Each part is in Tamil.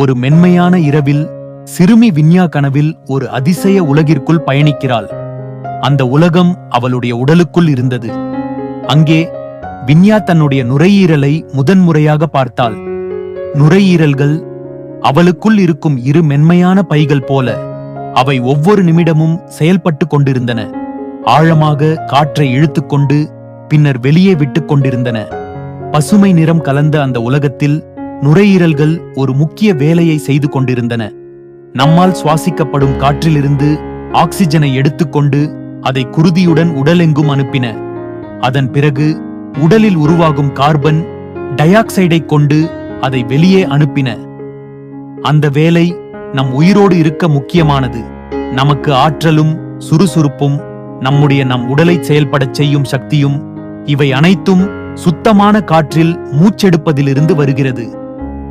ஒரு மென்மையான இரவில் சிறுமி விஞ்ஞா கனவில் ஒரு அதிசய உலகிற்குள் பயணிக்கிறாள். அந்த உலகம் அவளுடைய உடலுக்குள் இருந்தது. அங்கே விஞ்ஞா தன்னுடைய நுரையீரலை முதன்முறையாக பார்த்தாள். நுரையீரல்கள் அவளுக்குள் இருக்கும் இரு மென்மையான பைகள் போல அவை ஒவ்வொரு நிமிடமும் செயல்பட்டு கொண்டிருந்தன. ஆழமாக காற்றை இழுத்துக்கொண்டு பின்னர் வெளியே விட்டுக் கொண்டிருந்தன. பசுமை நிறம் கலந்த அந்த உலகத்தில் நுரையீரல்கள் ஒரு முக்கிய வேலையை செய்து கொண்டிருந்தன. நம்மால் சுவாசிக்கப்படும் காற்றிலிருந்து ஆக்சிஜனை எடுத்துக்கொண்டு அதை குருதியுடன் உடலெங்கும் அனுப்பின. அதன் பிறகு உடலில் உருவாகும் கார்பன் டை ஆக்சைடை கொண்டு அதை வெளியே அனுப்பின. அந்த வேலை நம் உயிரோடு இருக்க முக்கியமானது. நமக்கு ஆற்றலும் சுறுசுறுப்பும் நம்முடைய நம் உடலை செயல்படச் செய்யும் சக்தியும் இவை அனைத்தும் சுத்தமான காற்றில் மூச்செடுப்பதிலிருந்து வருகிறது.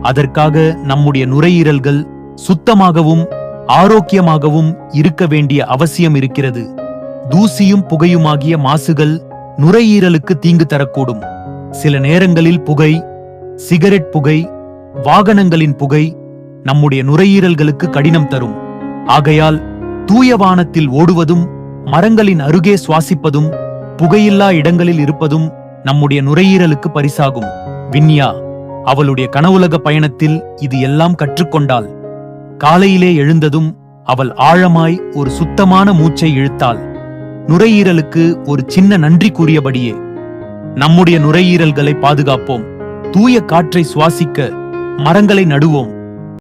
அதற்காக நம்முடைய நுரையீரல்கள் சுத்தமாகவும் ஆரோக்கியமாகவும் இருக்க வேண்டிய அவசியம் இருக்கிறது. தூசியும் புகையுமாகிய மாசுகள் நுரையீரலுக்கு தீங்கு தரக்கூடும். சில நேரங்களில் புகை சிகரெட் புகை வாகனங்களின் புகை நம்முடைய நுரையீரல்களுக்கு கடினம் தரும். ஆகையால் தூய வானத்தில் ஓடுவதும் மரங்களின் அருகே சுவாசிப்பதும் புகையில்லா இடங்களில் இருப்பதும் நம்முடைய நுரையீரலுக்கு பரிசாகும். வின்யா அவளுடைய கனவுலக பயணத்தில் இது எல்லாம் கற்றுக்கொண்டாள். காலையிலே எழுந்ததும் அவள் ஆழமாய் ஒரு சுத்தமான மூச்சை இழுத்தாள். நுரையீரலுக்கு ஒரு சின்ன நன்றி கூறியபடியே நம்முடைய நுரையீரல்களை பாதுகாப்போம். தூய காற்றை சுவாசிக்க மரங்களை நடுவோம்.